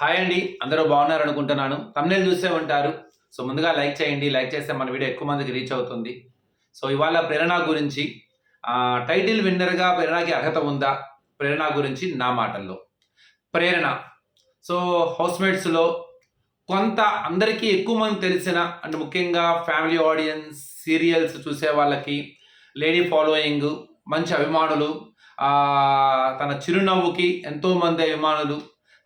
Hi అండి అందరూ బాగున్నారు అనుకుంటున్నాను తమ్నేలు చూసే ఉంటారు. సో ముందుగా లైక్ చేయండి లైక్ చేస్తే మన వీడియో ఎక్కువ మందికి రీచ్ అవుతుంది. సో ఇవాళ ప్రేరణ గురించి టైటిల్ విన్నర్గా ప్రేరణకి అర్హత ఉందా? ప్రేరణ గురించి నా మాటల్లో. ప్రేరణ. సో హౌస్మేట్స్లో కొంత అందరికీ ఎక్కువ మంది తెలిసిన అండ్ ముఖ్యంగా ఫ్యామిలీ ఆడియన్స్ సీరియల్స్ చూసే వాళ్ళకి లేడీ ఫాలోయింగ్ మంచి అభిమానులు తన చిరునవ్వుకి ఎంతోమంది అభిమానులు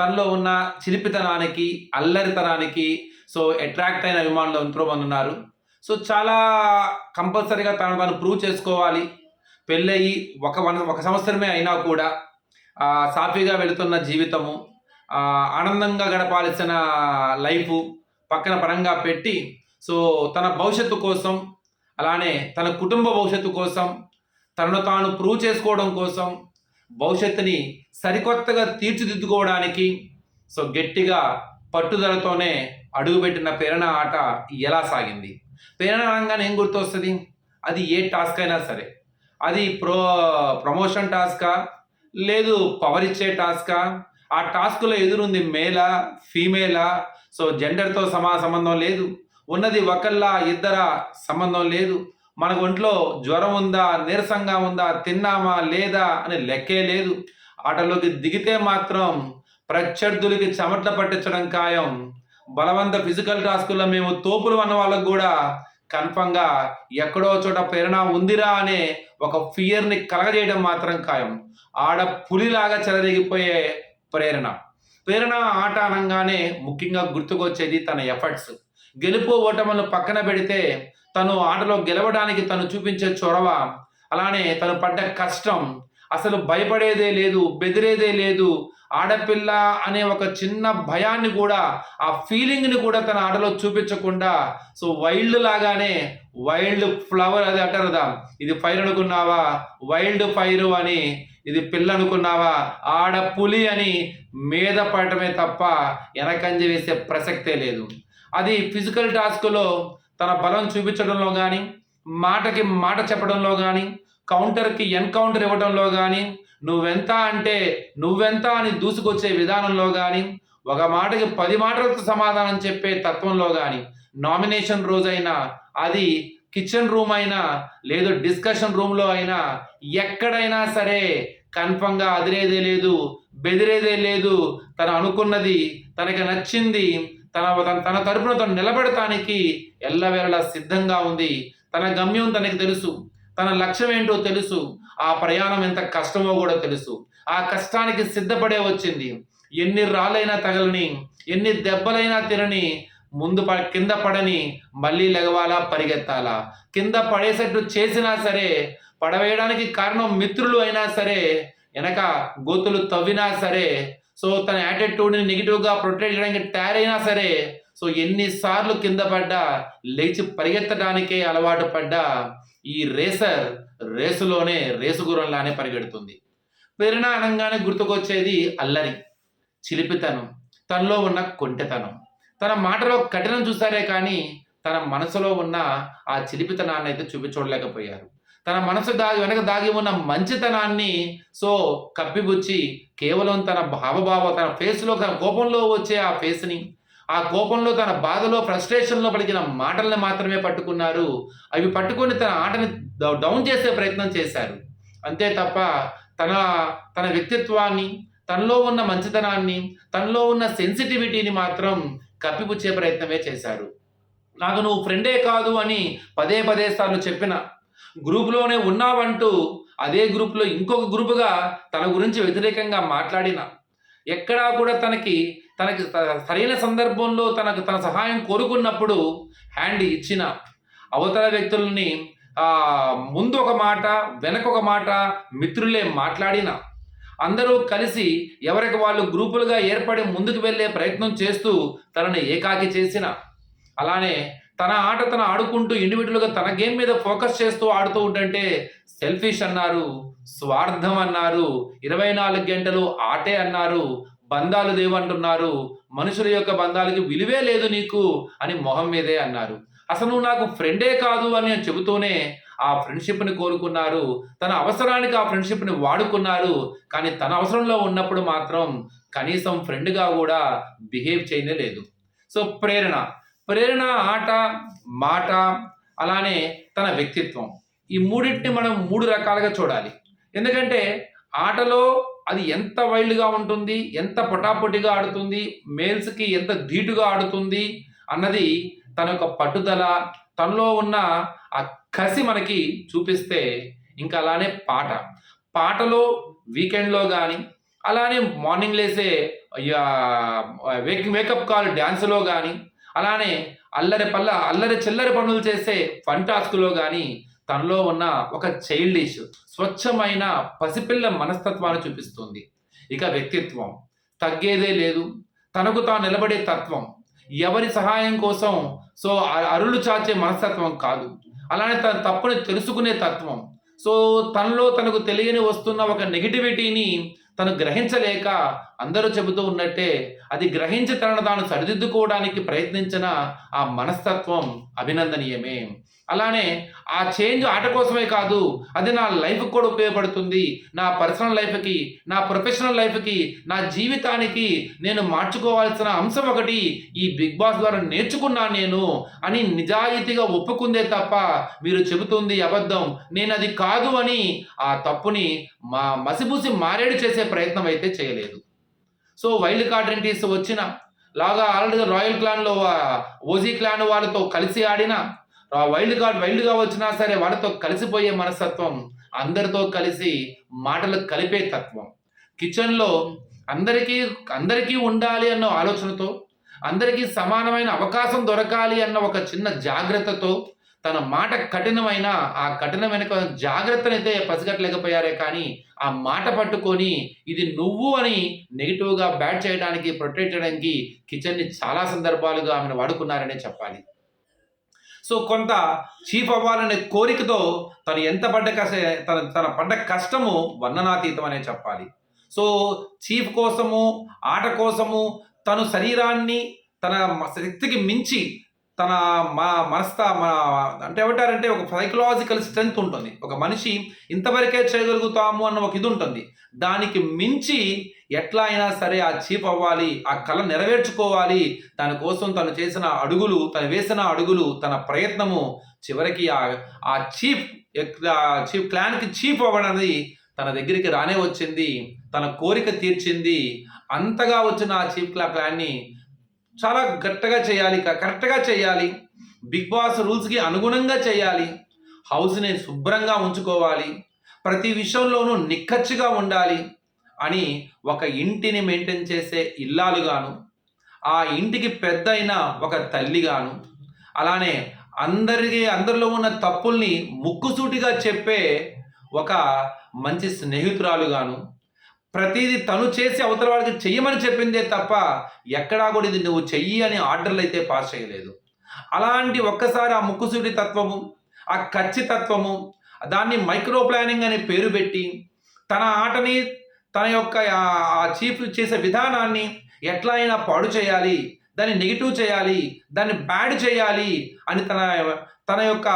తనలో ఉన్న చిలిపితనానికి అల్లరితనానికి సో అట్రాక్ట్ అయిన అభిమానులు ఎంతో మంది ఉన్నారు. సో చాలా కంపల్సరీగా తను తను ప్రూవ్ చేసుకోవాలి. పెళ్ళయి ఒక వన్ ఒక సంవత్సరమే అయినా కూడా సాఫీగా వెళుతున్న జీవితము ఆనందంగా గడపాల్సిన లైఫ్ పక్కన పరంగా పెట్టి సో తన భవిష్యత్తు కోసం అలానే తన కుటుంబ భవిష్యత్తు కోసం తనను తాను ప్రూవ్ చేసుకోవడం కోసం భవిష్యత్తుని సరికొత్తగా తీర్చిదిద్దుకోవడానికి సో గట్టిగా పట్టుదలతోనే అడుగుపెట్టిన ప్రేరణ ఆట ఎలా సాగింది? ప్రేరణ రంగాన్ని ఏం గుర్తొస్తుంది? అది ఏ టాస్క్ అయినా సరే. అది ప్రో ప్రమోషన్ టాస్కా? లేదు పవర్ ఇచ్చే టాస్కా? ఆ టాస్క్లో ఎదురుంది మేలా ఫీమేలా? సో జెండర్తో సమా సంబంధం లేదు. ఉన్నది ఒకళ్ళ ఇద్దర సంబంధం లేదు. మన ఒంట్లో జ్వరం ఉందా నీరసంగా ఉందా తిన్నామా లేదా అని లెక్కే లేదు. ఆటలోకి దిగితే మాత్రం ప్రత్యర్థులకి చెమట్ల పట్టించడం ఖాయం. బలవంత ఫిజికల్ టాస్కుల్లో మేము తోపులు అన్న వాళ్ళకు కూడా కన్ఫంగా ఎక్కడో చోట ప్రేరణ ఉందిరా అనే ఒక ఫియర్ని కలగజేయడం మాత్రం ఖాయం. ఆడ పులిలాగా చెలరేగిపోయే ప్రేరణ. ప్రేరణ ఆట అనగానే ముఖ్యంగా గుర్తుకొచ్చేది తన ఎఫర్ట్స్. గెలుపు ఓటములను పక్కన పెడితే తను ఆటలో గెలవడానికి తను చూపించే చొరవ అలానే తను పడ్డ కష్టం. అసలు భయపడేదే లేదు బెదిరేదే లేదు. ఆడపిల్ల అనే ఒక చిన్న భయాన్ని కూడా ఆ ఫీలింగ్ని కూడా తన ఆటలో చూపించకుండా సో వైల్డ్ లాగానే వైల్డ్ ఫ్లవర్ అది అంటారు ఇది ఫైర్ అనుకున్నావా? వైల్డ్ ఫైర్ అని ఇది పిల్ల అనుకున్నావా? ఆడ పులి అని మీద పడటమే తప్ప వెనకంజ వేసే ప్రసక్తే లేదు. అది ఫిజికల్ టాస్క్లో తన బలం చూపించడంలో కానీ మాటకి మాట చెప్పడంలో కానీ కౌంటర్కి ఎన్కౌంటర్ ఇవ్వడంలో కానీ నువ్వెంత అంటే నువ్వెంత అని దూసుకొచ్చే విధానంలో కానీ ఒక మాటకి పది మాటలతో సమాధానం చెప్పే తత్వంలో కానీ నామినేషన్ రోజైనా అది కిచెన్ రూమ్ అయినా లేదు డిస్కషన్ రూమ్లో అయినా ఎక్కడైనా సరే కన్ఫర్మ్గా అదిరేదే లేదు బెదిరేదే లేదు తను అనుకున్నది తనకి నచ్చింది తన తన- తన తరపున తను నిలబడటానికి ఎల్లవేళలా సిద్ధంగా ఉంది. తన గమ్యం తనకి తెలుసు. తన లక్ష్యం ఏంటో తెలుసు. ఆ ప్రయాణం ఎంత కష్టమో కూడా తెలుసు. ఆ కష్టానికి సిద్ధపడే వచ్చింది. ఎన్ని రాళ్ళైనా తగలని ఎన్ని దెబ్బలైనా తినని ముందు ప కింద పడని మళ్ళీ లెగవాలా పరిగెత్తాలా? కింద పడేసట్టు చేసినా సరే పడవేయడానికి కారణం మిత్రులు అయినా సరే వెనక గోతులు తవ్వినా సరే సో తన యాటిట్యూడ్ని నెగిటివ్గా ప్రొటెక్ట్ చేయడానికి తయారైనా సరే సో ఎన్నిసార్లు కింద పడ్డా లేచి పరిగెత్తడానికే అలవాటు పడ్డా ఈ రేసర్ రేసులోనే రేసు గుర్రంలానే పరిగెడుతుంది. ప్రేరణ అనగానే గుర్తుకొచ్చేది అల్లరి చిలిపితనం తనలో ఉన్న కొంటెతనం. తన మాటలో కఠినం చూసారే కానీ తన మనసులో ఉన్న ఆ చిలిపితనాన్ని అయితే చూపించలేకపోయారు తన మనసు దాగి వెనక దాగి ఉన్న మంచితనాన్ని సో కప్పిపుచ్చి కేవలం తన భావభావ తన ఫేస్లో తన కోపంలో వచ్చే ఆ ఫేస్ని ఆ కోపంలో తన బాధలో ఫ్రస్ట్రేషన్లో పలికిన మాటల్ని మాత్రమే పట్టుకున్నారు. అవి పట్టుకొని తన ఆటని డౌ- డౌన్ చేసే ప్రయత్నం చేశారు. అంతే తప్ప తన తన వ్యక్తిత్వాన్ని తనలో ఉన్న మంచితనాన్ని తనలో ఉన్న సెన్సిటివిటీని మాత్రం కప్పిపుచ్చే ప్రయత్నమే చేశారు. నాకు నువ్వు ఫ్రెండే కాదు అని పదే పదే సార్లు చెప్పిన గ్రూపులోనే ఉన్నావంటూ అదే గ్రూప్లో ఇంకొక గ్రూపుగా తన గురించి వ్యతిరేకంగా మాట్లాడిన. ఎక్కడా కూడా తనకి తనకి సరైన సందర్భంలో తనకు తన సహాయం కోరుకున్నప్పుడు హ్యాండ్ ఇచ్చిన అవతల వ్యక్తుల్ని ముందు ఒక మాట వెనక ఒక మాట మిత్రులే మాట్లాడిన. అందరూ కలిసి ఎవరికి వాళ్ళు గ్రూపులుగా ఏర్పడి ముందుకు వెళ్ళే ప్రయత్నం చేస్తూ తనని ఏకాకి చేసిన. అలానే తన ఆట తను ఆడుకుంటూ ఇండివిజువల్గా తన గేమ్ మీద ఫోకస్ చేస్తూ ఆడుతూ ఉంటుంటే సెల్ఫిష్ అన్నారు స్వార్థం అన్నారు ఇరవై నాలుగు గంటలు ఆటే అన్నారు బంధాలు దేవంటున్నారు మనుషుల యొక్క బంధాలకి విలువే లేదు నీకు అని మొహం మీదే అన్నారు. అసలు నువ్వు నాకు ఫ్రెండే కాదు అని చెబుతూనే ఆ ఫ్రెండ్షిప్ని కోరుకున్నారు తన అవసరానికి ఆ ఫ్రెండ్షిప్ని వాడుకున్నారు కానీ తన అవసరంలో ఉన్నప్పుడు మాత్రం కనీసం ఫ్రెండ్గా కూడా బిహేవ్ చేయనే లేదు. సో ప్రేరణ. ప్రేరణ ఆట మాట అలానే తన వ్యక్తిత్వం. ఈ మూడింటిని మనం మూడు రకాలుగా చూడాలి. ఎందుకంటే ఆటలో అది ఎంత వైల్డ్గా ఉంటుంది ఎంత పొటాపొటిగా ఆడుతుంది మేల్స్కి ఎంత ధీటుగా ఆడుతుంది అన్నది తన యొక్క పట్టుదల తనలో ఉన్న ఆ కసి మనకి చూపిస్తే ఇంకా అలానే పాట. పాటలో వీకెండ్లో కానీ అలానే మార్నింగ్ లేసే వేకప్ మేకప్ కాల్ డ్యాన్స్లో కానీ అలానే అల్లరి పల్ల అల్లరి చిల్లరి పనులు చేసే ఫంటాస్కులో టాస్క్లో కానీ తనలో ఉన్న ఒక చైల్డిష్ స్వచ్ఛమైన పసిపిల్ల మనస్తత్వాన్ని చూపిస్తుంది. ఇక వ్యక్తిత్వం. తగ్గేదే లేదు. తనకు తాను నిలబడే తత్వం. ఎవరి సహాయం కోసం సో అరులు చాచే మనస్తత్వం కాదు. అలానే తన తప్పుని తెలుసుకునే తత్వం. సో తనలో తనకు తెలియని వస్తున్న ఒక నెగిటివిటీని తను గ్రహించలేక అందరూ చెబుతూ ఉన్నట్టే అది గ్రహించి తనను తాను సరిదిద్దుకోవడానికి ప్రయత్నించిన ఆ మనస్తత్వం అభినందనీయమే. అలానే ఆ చేంజ్ ఆట కోసమే కాదు అది నా లైఫ్ కూడా ఉపయోగపడుతుంది. నా పర్సనల్ లైఫ్కి నా ప్రొఫెషనల్ లైఫ్కి నా జీవితానికి నేను మార్చుకోవాల్సిన అంశం ఒకటి ఈ బిగ్ బాస్ ద్వారా నేర్చుకున్నాను నేను అని నిజాయితీగా ఒప్పుకుందే తప్ప మీరు చెబుతుంది అబద్ధం. నేను అది కాదు అని ఆ తప్పుని మా మసిబూసి మారేడు చేసే ప్రయత్నం అయితే చేయలేదు. సో వైల్డ్ కార్డ్ ఎంట్రీస్ వచ్చిన లాగా ఆల్రెడీ రాయల్ క్లాన్లో ఓజీ క్లాన్ వాళ్ళతో కలిసి ఆడిన వైల్డ్ కార్డ్ వైల్డ్గా వచ్చినా సరే వాళ్ళతో కలిసిపోయే మనస్తత్వం అందరితో కలిసి మాటలు కలిపే తత్వం. కిచెన్లో అందరికీ అందరికీ ఉండాలి అన్న ఆలోచనతో అందరికీ సమానమైన అవకాశం దొరకాలి అన్న ఒక చిన్న జాగ్రత్తతో తన మాట కఠినమైన ఆ కఠినమైన జాగ్రత్తనైతే పసిగట్టలేకపోయారే కానీ ఆ మాట పట్టుకొని ఇది నువ్వు అని నెగిటివ్గా బ్యాట్ చేయడానికి ప్రొటెక్ట్ చేయడానికి కిచెన్ని చాలా సందర్భాలుగా ఆమెను వాడుకున్నారనే చెప్పాలి. సో కొంత చీఫ్ అవ్వాలనే కోరికతో తను ఎంత పడ్డ కష్ట తన తన పడ్డ కష్టము వర్ణనాతీతం అనే చెప్పాలి. సో చీఫ్ కోసము ఆట కోసము తను శరీరాన్ని తన శక్తికి మించి తన మా మనస్త మన అంటే ఏమంటారంటే ఒక సైకలాజికల్ స్ట్రెంగ్త్ ఉంటుంది. ఒక మనిషి ఇంతవరకే చేయగలుగుతాము అన్న ఒక ఇది ఉంటుంది దానికి మించి ఎట్లా అయినా సరే ఆ చీప్ అవ్వాలి ఆ కళ నెరవేర్చుకోవాలి. దానికోసం తను చేసిన అడుగులు తను వేసిన అడుగులు తన ప్రయత్నము చివరికి ఆ ఆ చీప్ చీప్ క్లాన్కి చీప్ అవ్వడానికి తన దగ్గరికి రానే వచ్చింది. తన కోరిక తీర్చింది. అంతగా వచ్చిన ఆ చీప్ క్లా ప్లాన్ని చాలా గట్టిగా చేయాలి క- కరెక్ట్గా చేయాలి. బిగ్ బాస్ రూల్స్కి అనుగుణంగా చేయాలి. హౌస్ని శుభ్రంగా ఉంచుకోవాలి. ప్రతి విషయంలోనూ నిక్కచ్చిగా ఉండాలి అని ఒక ఇంటిని మెయింటైన్ చేసే ఇల్లాలుగాను ఆ ఇంటికి పెద్ద అయిన ఒక తల్లిగాను అలానే అందరికీ అందరిలో ఉన్న తప్పుల్ని ముక్కుసూటిగా చెప్పే ఒక మంచి స్నేహితురాలుగాను ప్రతిదీ తను చేసి అవతల వాళ్ళకి చెయ్యమని చెప్పిందే తప్ప ఎక్కడా కూడా ఇది నువ్వు చెయ్యి అని ఆర్డర్లు అయితే పాస్ చేయలేదు. అలాంటి ఒక్కసారి ఆ ముక్కుసూటి తత్వము ఆ ఖచ్చితత్వము దాన్ని మైక్రో ప్లానింగ్ అనే పేరు పెట్టి తన ఆటని తన యొక్క ఆ- చీఫ్ చేసే విధానాన్ని ఎట్లా అయినా పాడు చేయాలి దాన్ని నెగిటివ్ చేయాలి దాన్ని బ్యాడ్ చేయాలి అని తన తన యొక్క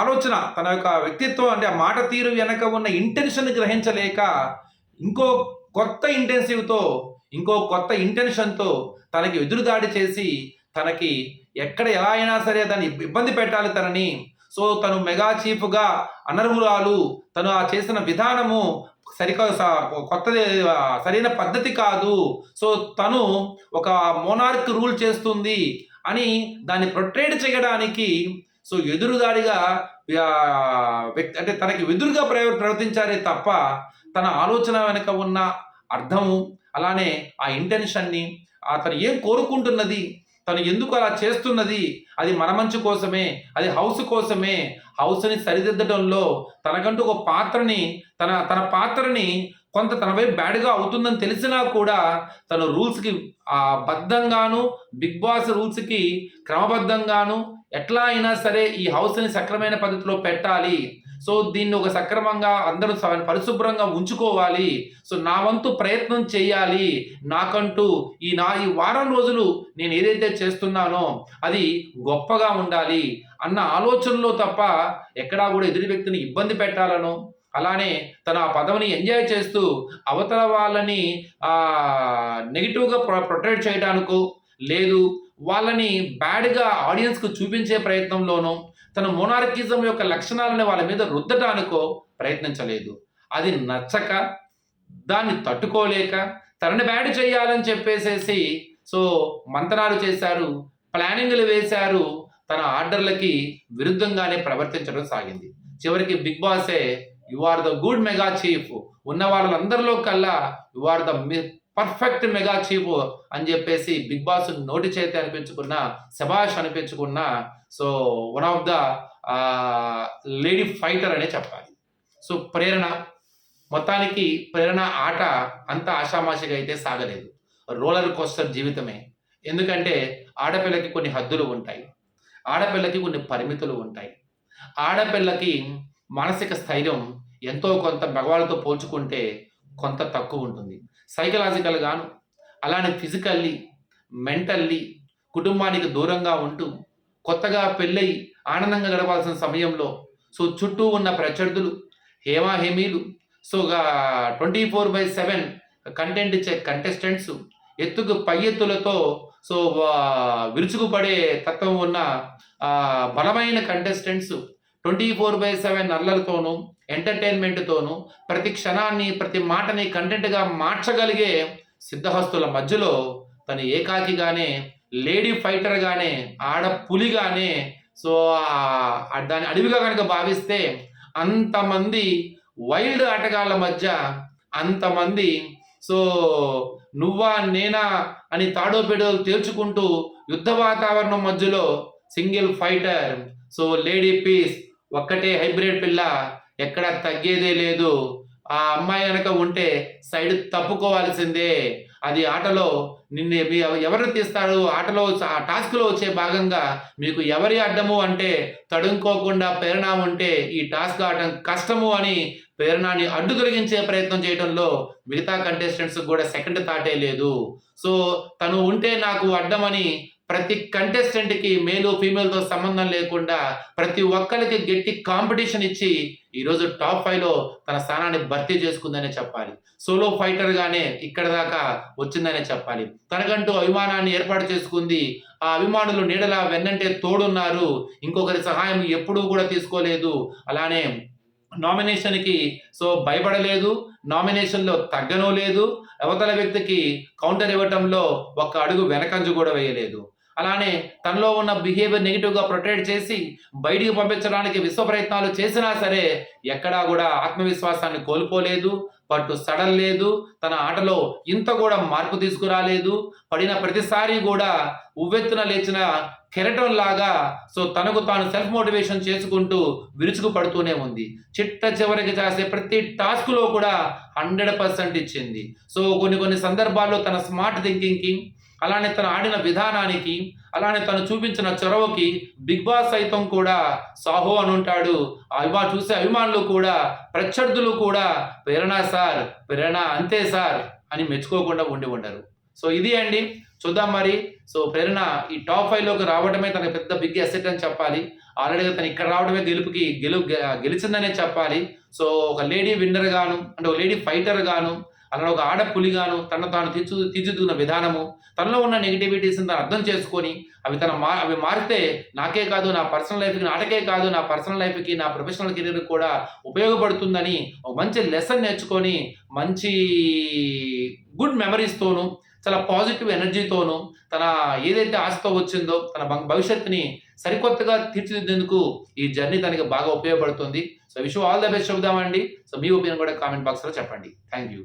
ఆలోచన తన యొక్క వ్యక్తిత్వం అంటే ఆ మాట తీరు వెనక ఉన్న ఇంటెన్షన్ గ్రహించలేక ఇంకో కొత్త ఇంటెన్సివ్తో ఇంకో కొత్త ఇంటెన్షన్తో తనకి ఎదురుదాడి చేసి తనకి ఎక్కడ ఎలా అయినా సరే దాన్ని ఇబ్బంది పెట్టాలి తనని. సో తను మెగా చీఫ్గా అనర్హురాలు. తను ఆ చేసిన విధానము సరికా కొత్తది సరైన పద్ధతి కాదు. సో తను ఒక మోనార్క్ రూల్ చేస్తుంది అని దాన్ని ప్రొట్రేట్ చేయడానికి సో ఎదురుదాడిగా వ్యక్తి అంటే తనకి ఎదురుగా ప్రవర్తించారే తప్ప తన ఆలోచన వెనుక ఉన్న అర్థము అలానే ఆ ఇంటెన్షన్ని అతను ఏం కోరుకుంటున్నది తను ఎందుకు అలా చేస్తున్నది అది మన మంచి కోసమే అది హౌస్ కోసమే. హౌస్ని సరిదిద్దడంలో తనకంటూ ఒక పాత్రని తన తన పాత్రని కొంత తనపై బ్యాడ్గా అవుతుందని తెలిసినా కూడా తను రూల్స్కి ఆ బద్ధంగాను బిగ్ బాస్ రూల్స్కి క్రమబద్ధంగాను ఎట్లా అయినా సరే ఈ హౌస్ని సక్రమైన పద్ధతిలో పెట్టాలి. సో దీన్ని ఒక సక్రమంగా అందరూ పరిశుభ్రంగా ఉంచుకోవాలి. సో నా వంతు ప్రయత్నం చేయాలి. నాకంటూ ఈ నా ఈ వారం రోజులు నేను ఏదైతే చేస్తున్నానో అది గొప్పగా ఉండాలి అన్న ఆలోచనలో తప్ప ఎక్కడా కూడా ఎదుటి వ్యక్తిని ఇబ్బంది పెట్టాలనో. అలానే తన ఆ పదవిని ఎంజాయ్ చేస్తూ అవతల వాళ్ళని నెగిటివ్గా ప్రొ ప్రొటెక్ట్ చేయడానికో లేదు వాళ్ళని బ్యాడ్గా ఆడియన్స్కు చూపించే ప్రయత్నంలోనో తన మోనార్కిజం యొక్క లక్షణాలను వాళ్ళ మీద రుద్దటానికో ప్రయత్నించలేదు. అది నచ్చక దాన్ని తట్టుకోలేక తనని బ్యాడ్ చేయాలని చెప్పేసేసి సో మంతనాలు చేశారు ప్లానింగ్లు వేశారు తన ఆర్డర్లకి విరుద్ధంగానే ప్రవర్తించడం సాగింది. చివరికి big బాసే you are the good mega chief. ఉన్న వాళ్ళందరిలో కల్లా you are the perfect mega chief అని చెప్పేసి బిగ్ బాస్ నోటి చేతి అనిపించుకున్న శభాష్ అనిపించుకున్న so one of the lady fighter అనే చెప్పాలి. సో ప్రేరణ మొత్తానికి ప్రేరణ ఆట అంత ఆషామాషిగా అయితే సాగలేదు. రోలర్ కోస్టర్ జీవితమే. ఎందుకంటే ఆడపిల్లకి కొన్ని హద్దులు ఉంటాయి. ఆడపిల్లకి కొన్ని పరిమితులు ఉంటాయి. ఆడపిల్లకి మానసిక స్థైర్యం ఎంతో కొంత మగవాళ్ళతో పోల్చుకుంటే కొంత తక్కువ ఉంటుంది. సైకలాజికల్ గాను అలానే ఫిజికల్లీ మెంటల్లీ కుటుంబానికి దూరంగా ఉంటూ కొత్తగా పెళ్ళై ఆనందంగా గడపాల్సిన సమయంలో సో చుట్టూ ఉన్న ప్రత్యర్థులు హేమాహేమీలు so twenty four by seven content ఇచ్చే కంటెస్టెంట్స్ ఎత్తుకు పై ఎత్తులతో సో విరుచుకుపడే తత్వం ఉన్న బలమైన contestants twenty four by seven అల్లలతోనూ ఎంటర్టైన్మెంట్తోనూ ప్రతి క్షణాన్ని ప్రతి మాటని కంటెంట్గా మార్చగలిగే సిద్ధహస్తుల మధ్యలో తను ఏకాకిగానే లేడీ ఫైటర్గానే ఆడ పులిగానే సో దాని అడవిగా కనుక భావిస్తే అంతమంది వైల్డ్ ఆటగాళ్ళ మధ్య అంతమంది సో నువ్వా నేనా అని తాడోపేడో తేల్చుకుంటూ యుద్ధ వాతావరణం మధ్యలో single fighter so lady piece ఒక్కటే హైబ్రిడ్ పిల్ల ఎక్కడ తగ్గేదే లేదు. ఆ అమ్మాయి కనుక ఉంటే సైడ్ తప్పుకోవాల్సిందే. అది ఆటలో నిన్ను మీ ఎవరు తీస్తారు? ఆటలో ఆ టాస్క్లో వచ్చే భాగంగా మీకు ఎవరి అడ్డము అంటే తడుముకోకుండా ప్రేరణ ఉంటే ఈ టాస్క్ ఆడటం కష్టము అని ప్రేరణని అడ్డు తొలగించే ప్రయత్నం చేయడంలో మిగతా కంటెస్టెంట్స్ కూడా సెకండ్ థాటే లేదు. సో తను ఉంటే నాకు అడ్డమని ప్రతి కంటెస్టెంట్కి మేలు ఫీమేల్తో సంబంధం లేకుండా ప్రతి ఒక్కరికి గట్టి కాంపిటీషన్ ఇచ్చి ఈరోజు టాప్ ఫైవ్లో తన స్థానాన్ని భర్తీ చేసుకుందనే చెప్పాలి. సోలో ఫైటర్గానే ఇక్కడ దాకా వచ్చిందనే చెప్పాలి. తనకంటూ అభిమానాన్ని ఏర్పాటు చేసుకుంది. ఆ అభిమానులు నీడలా వెన్నంటే తోడున్నారు. ఇంకొకరి సహాయం ఎప్పుడూ కూడా తీసుకోలేదు. అలానే నామినేషన్కి సో భయపడలేదు. నామినేషన్లో తగ్గనో లేదు. అవతల వ్యక్తికి కౌంటర్ ఇవ్వటంలో ఒక్క అడుగు వెనకంజు కూడా వేయలేదు. అలానే తనలో ఉన్న బిహేవియర్ నెగిటివ్గా ప్రొటెక్ట్ చేసి బయటికి పంపించడానికి విశ్వ ప్రయత్నాలు చేసినా సరే ఎక్కడా కూడా ఆత్మవిశ్వాసాన్ని కోల్పోలేదు పట్టు సడలేదు తన ఆటలో ఇంత కూడా మార్పు తీసుకురాలేదు పడిన ప్రతిసారి కూడా ఉవ్వెత్తున లేచిన కెరటం లాగా సో తనకు తాను సెల్ఫ్ మోటివేషన్ చేసుకుంటూ విరుచుకు పడుతూనే ఉంది. చిట్ట చివరికి చేసే ప్రతి టాస్క్లో కూడా హండ్రెడ్ పర్సెంట్ ఇచ్చింది. సో కొన్ని కొన్ని సందర్భాల్లో తన స్మార్ట్ థింకింగ్కి అలానే తను ఆడిన విధానానికి అలానే తను చూపించిన చొరవకి బిగ్ బాస్ సైతం కూడా సాహో అని ఉంటాడు. అభిమా చూసే అభిమానులు కూడా ప్రత్యర్థులు కూడా ప్రేరణ సార్ ప్రేరణ అంతే సార్ అని మెచ్చుకోకుండా ఉండి ఉండరు. సో ఇది అండి. చూద్దాం మరి. సో ప్రేరణ ఈ టాప్ ఫైవ్లోకి రావడమే తన పెద్ద బిగ్ అసెట్ అని చెప్పాలి. ఆల్రెడీ తను ఇక్కడ రావడమే గెలుపుకి గెలు గె- గెలిచిందనే చెప్పాలి. సో ఒక లేడీ విన్నర్ గాను అంటే ఒక లేడీ ఫైటర్ గాను అలా ఒక ఆడ పులిగాను తను తాను తీర్చు తీర్చిదిద్దున్న విధానము తనలో ఉన్న నెగిటివిటీస్ని తను అర్థం చేసుకొని అవి తన మా అవి మారితే నాకే కాదు నా పర్సనల్ లైఫ్కి నాటకే కాదు నా పర్సనల్ లైఫ్కి నా ప్రొఫెషనల్ కెరీర్ కూడా ఉపయోగపడుతుందని ఒక మంచి లెసన్ నేర్చుకొని మంచి గుడ్ మెమరీస్తోనూ చాలా పాజిటివ్ ఎనర్జీతోనూ తన ఏదైతే ఆశతో వచ్చిందో తన భవిష్యత్తుని సరికొత్తగా తీర్చిదిద్దేందుకు ఈ జర్నీ తనకి బాగా ఉపయోగపడుతుంది. So wish all the best చెబుదామండి. So మీ ఒపీనియన్ కూడా కామెంట్ బాక్స్లో చెప్పండి. Thank you